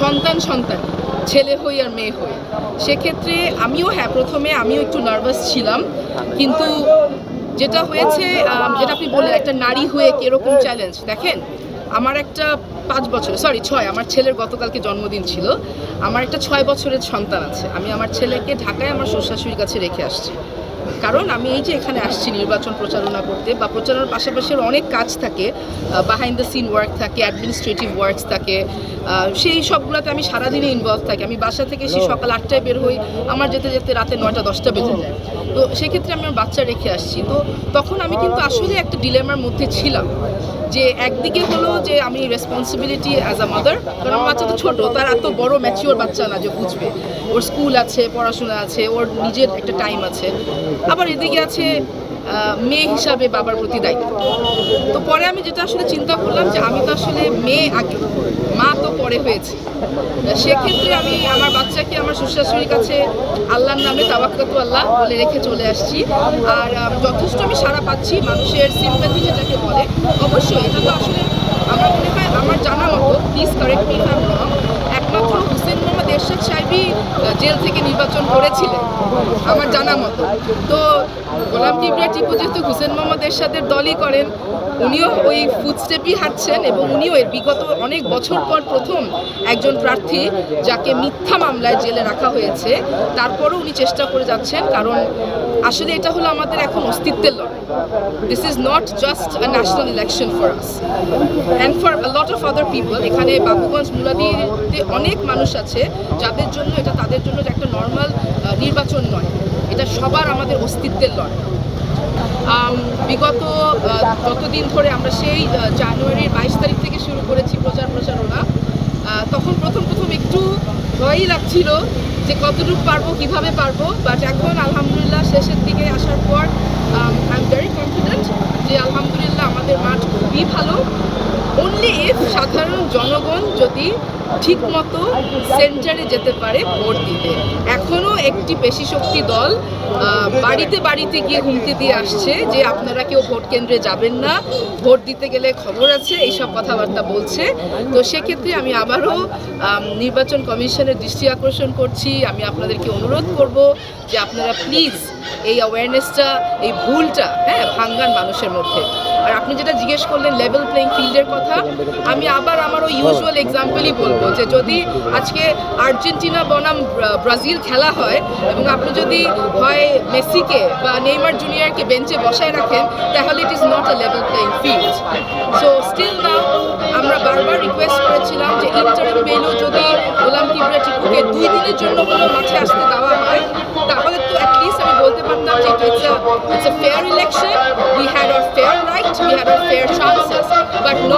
সন্তান সন্তান, ছেলে হই আর মেয়ে হই। সেক্ষেত্রে আমিও হ্যাঁ প্রথমে আমিও একটু নার্ভাস ছিলাম, কিন্তু যেটা হয়েছে যেটা আপনি বললেন, একটা নারী হয়ে কীরকম চ্যালেঞ্জ দেখেন, আমার একটা পাঁচ বছর সরি ছয়। আমার ছেলের গতকালকে জন্মদিন ছিল। আমার একটা ছয় বছরের সন্তান আছে। আমি আমার ছেলেকে ঢাকায় আমার শ্বশুর শাশুড়ির কাছে রেখে আসছি। কারণ আমি এই যে এখানে আসছি নির্বাচন প্রচারণা করতে বা প্রচারণার পাশাপাশি অনেক কাজ থাকে বাহাইন্ড দ্য সিন ওয়ার্ক থাকে অ্যাডমিনিস্ট্রেটিভ ওয়ার্কস থাকে সেই সবগুলোতে আমি সারাদিনে ইনভলভ থাকি। আমি বাসা থেকে এসে সকাল আটটায় বের হই আমার যেতে যেতে রাতে নয়টা দশটা বেজে যায়। তো সেক্ষেত্রে আমি আমার বাচ্চা রেখে আসছি। তো তখন আমি কিন্তু আসলে একটা ডিলেমার মধ্যে ছিলাম যে একদিকে হলো যে আমি রেসপন্সিবিলিটি অ্যাজ আ মাদার কারণ আমার বাচ্চা তো ছোটো তার এত বড় ম্যাচিওর বাচ্চা না যে বুঝবে। ওর স্কুল আছে পড়াশোনা আছে ওর নিজের একটা টাইম আছে। আবার এদিকে আছে মেয়ে হিসাবে বাবার প্রতি দায়িত্ব। তো পরে আমি যেটা আসলে চিন্তা করলাম যে আমি তো আসলে মেয়ে আগে, মা তো পরে হয়েছে। সেক্ষেত্রে আমি আমার বাচ্চাকে আমার শ্বশুরাশুড়ির কাছে আল্লাহর নামে তাবাক্কাতু আল্লাহ বলে রেখে চলে আসছি। আর যথেষ্ট আমি সারা পাচ্ছি মানুষের সিম্পাথি যেটাকে বলে। অবশ্যই এটা তো আসলে আমার মনে হয় আমার জানা মতো প্লিজ কারেক্ট মি এরশাদ সাহেবই জেল থেকে নির্বাচন করেছিলেন, আমার জানা মতো। তো গোলাম কিবরিয়া টিপু যেহেতু হুসেন মোহাম্মদ এরশাদের দলই করেন। উনিও ওই ফুটস্টেপই হাঁটছেন এবং উনিও এর বিগত অনেক বছর পর প্রথম একজন প্রার্থী যাকে মিথ্যা মামলায় জেলে রাখা হয়েছে। তারপরও উনি চেষ্টা করে যাচ্ছেন, কারণ আসলে এটা হলো আমাদের এখন অস্তিত্বের লড়াই। This is not just a national election for us and for lot of other people এখানে বাবুগঞ্জ মুলাদিতে অনেক মানুষ আছে যাদের জন্য এটা তাদের জন্য একটা নর্মাল নির্বাচন নয়। এটা সবার আমাদের অস্তিত্বের লড়াই। বিগত যতদিন ধরে আমরা সেই জানুয়ারির বাইশ তারিখ থেকে শুরু করেছি প্রচার প্রচারণা তখন প্রথম প্রথম একটু ভয়ই লাগছিল যে কতটুকু পারব, কীভাবে পারব। বাট এখন আলহামদুলিল্লাহ শেষের দিকে আসার পর আই এম ভেরি কনফিডেন্ট যে আলহামদুলিল্লাহ আমাদের মাঠ খুবই ভালো। অনলি ইফ সাধারণ জনগণ যদি ঠিকমতো সেন্টারে যেতে পারে ভোট দিতে। এখনও একটি পেশি শক্তি দল বাড়িতে বাড়িতে গিয়ে হুমকি দিয়ে আসছে যে আপনারা কেউ ভোট কেন্দ্রে যাবেন না, ভোট দিতে গেলে খবর আছে, এইসব কথাবার্তা বলছে। তো সেক্ষেত্রে আমি আবারও নির্বাচন কমিশনের দৃষ্টি আকর্ষণ করছি। আমি আপনাদেরকে অনুরোধ করব যে আপনারা প্লিজ এই অ্যাওয়ারনেসটা এই ভুলটা হ্যাঁ ভাঙ্গান মানুষের মধ্যে। আর আপনি যেটা জিজ্ঞেস করলেন লেভেল প্লেইং ফিল্ডের কথা, আমি আবার আমার ওই ইউজুয়াল এক্সাম্পলই বলব। যে যদি আজকে আর্জেন্টিনা বনাম ব্রাজিল খেলা হয় এবং আপনি যদি হয় মেসিকে বা নেইমার জুনিয়রকে বেঞ্চে বসায় রাখেন, তাহলে it is not a level playing field so still now আমরা বারবার রিকোয়েস্ট করেছিলাম যে ইন্টারিম বেলু যদি গোলাম কিবরা টিপুকে দুই দিনের জন্য হলেও মাঠে আসতে দেওয়া হয়, তাহলে তো অ্যাটলিস্ট আমি বলতে পারতাম যে it's a it's a fair election we had our fair right we had our fair chances but no